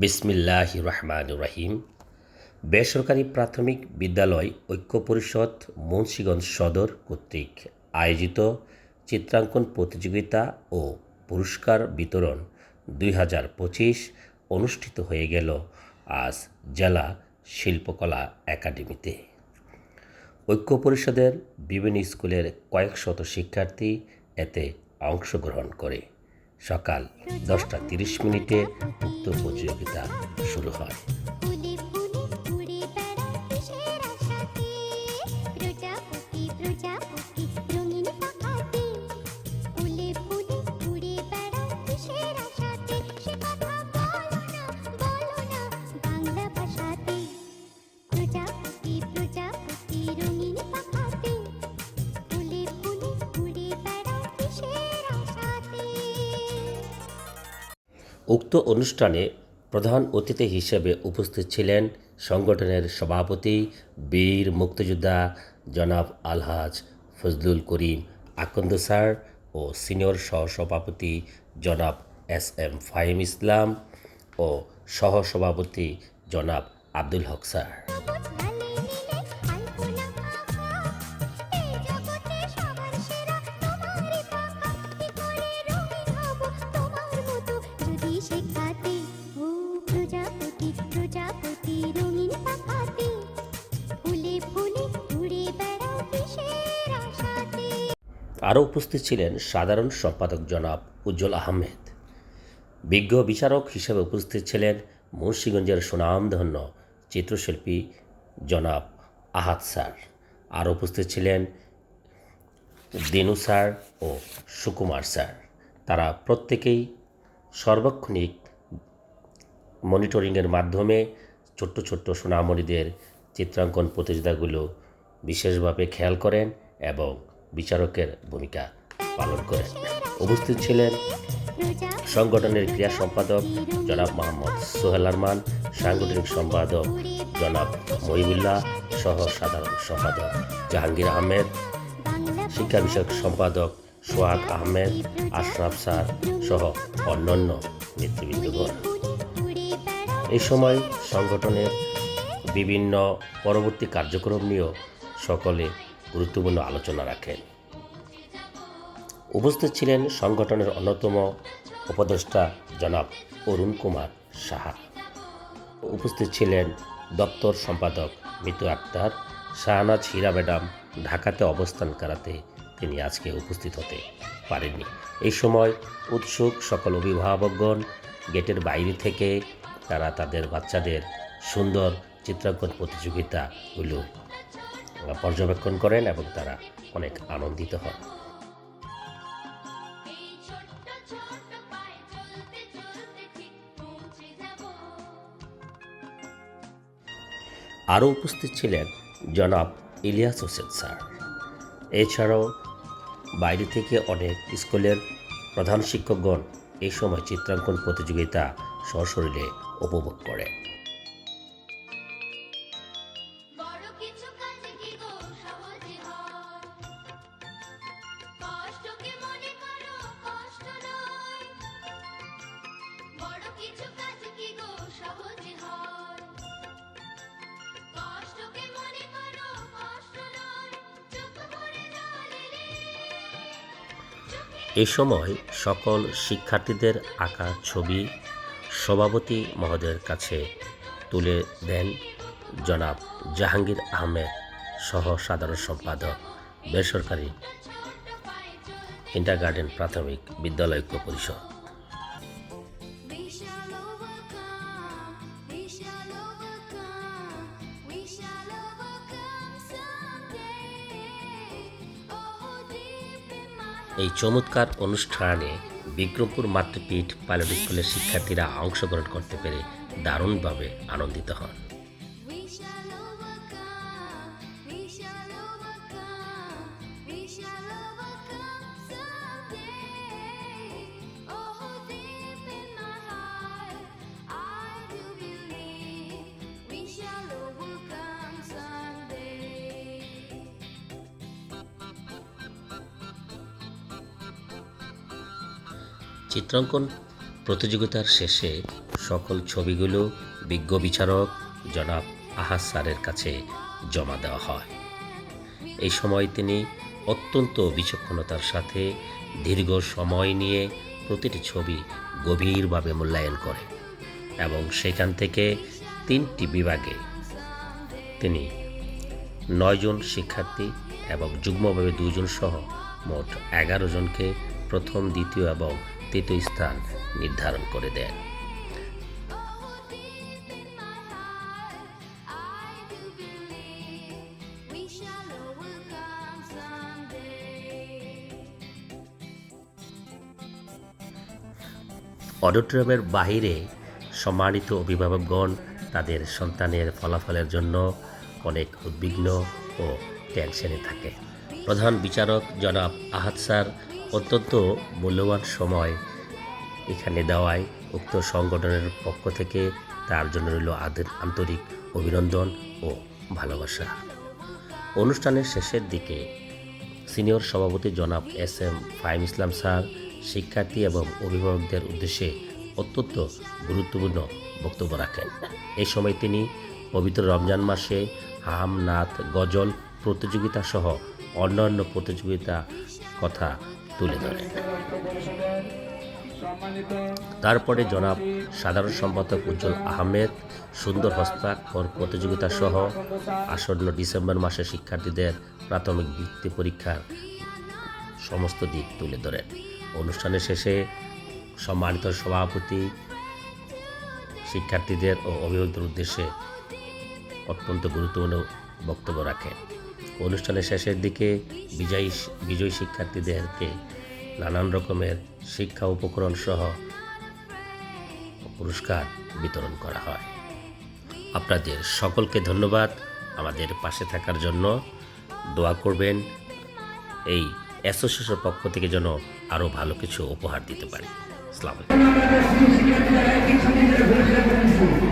বিসমিল্লাহ রহমান রহিম। বেসরকারি প্রাথমিক বিদ্যালয় ঐক্য পরিষদ মুন্সীগঞ্জ সদর কর্তৃক আয়োজিত চিত্রাঙ্কন প্রতিযোগিতা ও পুরস্কার বিতরণ দুই হাজার পঁচিশ অনুষ্ঠিত হয়ে গেল আজ জেলা শিল্পকলা একাডেমিতে। ঐক্য পরিষদের বিভিন্ন স্কুলের কয়েক শত শিক্ষার্থী এতে অংশগ্রহণ করে। সকাল দশটা তিরিশ মিনিটে উক্ত প্রতিযোগিতা শুরু হয়। উক্ত অনুষ্ঠানে প্রধান অতিথি হিসেবে উপস্থিত ছিলেন সংগঠনের সভাপতি, বীর মুক্তিযোদ্ধা জনাব আলহাজ ফজলুল করিম আকন্দ স্যার ও সিনিয়র সহসভাপতি জনাব এস এম ফাহিম ইসলাম ও সহসভাপতি জনাব আব্দুল হক স্যার। আরও উপস্থিত ছিলেন সাধারণ সম্পাদক জনাব উজ্জ্বল আহমেদ। বিজ্ঞ বিচারক হিসেবে উপস্থিত ছিলেন মুন্সীগঞ্জের সুনামধন্য চিত্রশিল্পী জনাব আহাদ স্যার। আর উপস্থিত ছিলেন দিনু স্যার ও সুকুমার স্যার। তারা প্রত্যেকেই সর্বক্ষণিক মনিটরিংয়ের মাধ্যমে ছোট্ট ছোট্ট সোনামণিদের চিত্রাঙ্কন প্রতিযোগিতাগুলো বিশেষভাবে খেয়াল করেন এবং বিচারকের ভূমিকা পালন করেন উপস্থিত ছিলেন সংগঠনের ক্রিয়া সম্পাদক জনাব মোহাম্মদ সোহেল আরমান, সাংগঠনিক সম্পাদক জনাব মহিবুল্লাহ সহ সাধারণ সম্পাদক জাহাঙ্গীর আহমেদ, শিক্ষা বিষয়ক সম্পাদক সোহাগ আহমেদ, আশরাফ স্যার সহ অন্যান্য নেতৃবৃন্দগণ। এই সময় সংগঠনের বিভিন্ন পরবর্তী কার্যক্রম নিয়েও সকলে গুরুত্বপূর্ণ আলোচনা রাখেন। উপস্থিত ছিলেন সংগঠনের অন্যতম উপদেষ্টা জনাব অরুণ কুমার সাহা। উপস্থিত ছিলেন দপ্তর সম্পাদক মিতু আক্তার, শাহনাজ হীরা ম্যাডাম ঢাকাতে অবস্থান করাতে তিনি আজকে উপস্থিত হতে পারেননি। এই সময় উৎসুক সকল অভিভাবকগণ গেটের বাইরে থেকে তারা তাদের বাচ্চাদের সুন্দর চিত্রাঙ্কন প্রতিযোগিতাগুলো পর্যবেক্ষণ করেন এবং তারা অনেক আনন্দিত হন। আরও উপস্থিত ছিলেন জনাব ইলিয়াস হোসেন স্যার। এছাড়াও বাইরে থেকে অনেক স্কুলের প্রধান শিক্ষকগণ এই সময় চিত্রাঙ্কন প্রতিযোগিতা সশরীরে উপভোগ করেন। এ সময় সকল শিক্ষার্থীদের আঁকা ছবি সভাপতি মহোদয়ের কাছে তুলে দেন জনাব জাহাঙ্গীর আহমেদ সহ সাধারণ সম্পাদক, বেসরকারি ইন্টারগার্ডেন প্রাথমিক বিদ্যালয় ঐক্য পরিষদ এই চমৎকার অনুষ্ঠানে বিক্রমপুর মাতৃপীঠ পাইলট স্কুলের শিক্ষার্থীরা অংশগ্রহণ করতে পেরে দারুণভাবে আনন্দিত হন। চিত্রাঙ্কন প্রতিযোগিতার শেষে সকল ছবিগুলো বিজ্ঞ বিচারক জনাব আহাজ স্যারের কাছে জমা দেওয়া হয়। এই সময় তিনি অত্যন্ত বিচক্ষণতার সাথে দীর্ঘ সময় নিয়ে প্রতিটি ছবি গভীরভাবে মূল্যায়ন করে এবং সেখান থেকে তিনটি বিভাগে তিনি নয়জন শিক্ষার্থী এবং যুগ্মভাবে দুজন সহ মোট এগারো জনকে প্রথম, দ্বিতীয় এবং তৃতীয় স্থান নির্ধারণ করে দেন. অডিটোরিয়ামের বাহিরে সম্মানিত অভিভাবকগণ তাদের সন্তানের ফলাফলের জন্য অনেক উদ্বিগ্ন ও টেনশনে থাকে প্রধান বিচারক জনাব আহাদ স্যার অত্যন্ত মূল্যবান সময় এখানে দেওয়ায় উক্ত সংগঠনের পক্ষ থেকে তার জন্য রইল আন্তরিক অভিনন্দন ও ভালোবাসা। অনুষ্ঠানের শেষের দিকে সিনিয়র সভাপতি জনাব S M Fahim Islam sir, শিক্ষার্থী এবং অভিভাবকদের উদ্দেশ্যে অত্যন্ত গুরুত্বপূর্ণ বক্তব্য রাখেন। এই সময় তিনি পবিত্র রমজান মাসে হাম নাথ গজল প্রতিযোগিতা সহ অন্যান্য প্রতিযোগিতা কথা তুলে সম্মানিত তারপরে জনাব সাধারণ সম্পাদক উজ্জ্বল আহমেদ, সুন্দর হস্তাক্ষর প্রতিযোগিতা সহ আসন্ন ডিসেম্বর মাসে শিক্ষার্থীদের প্রাথমিক বৃত্তি পরীক্ষার সমস্ত দিক তুলে ধরেন। অনুষ্ঠানের শেষে সম্মানিত সভাপতি, শিক্ষার্থীদের ও অভিভাবকদের উদ্দেশ্যে অত্যন্ত গুরুত্বপূর্ণ বক্তব্য রাখেন। অনুষ্ঠানের শেষের দিকে বিজয়ী বিজয়ী শিক্ষার্থীদেরকে নানান রকমের শিক্ষা উপকরণ সহ পুরস্কার বিতরণ করা হয়। আপনাদের সকলকে ধন্যবাদ আমাদের পাশে থাকার জন্য। দোয়া করবেন, এই অ্যাসোসিয়েশনের পক্ষ থেকে যেন আরও ভালো কিছু উপহার দিতে পারি। আসসালামু আলাইকুম।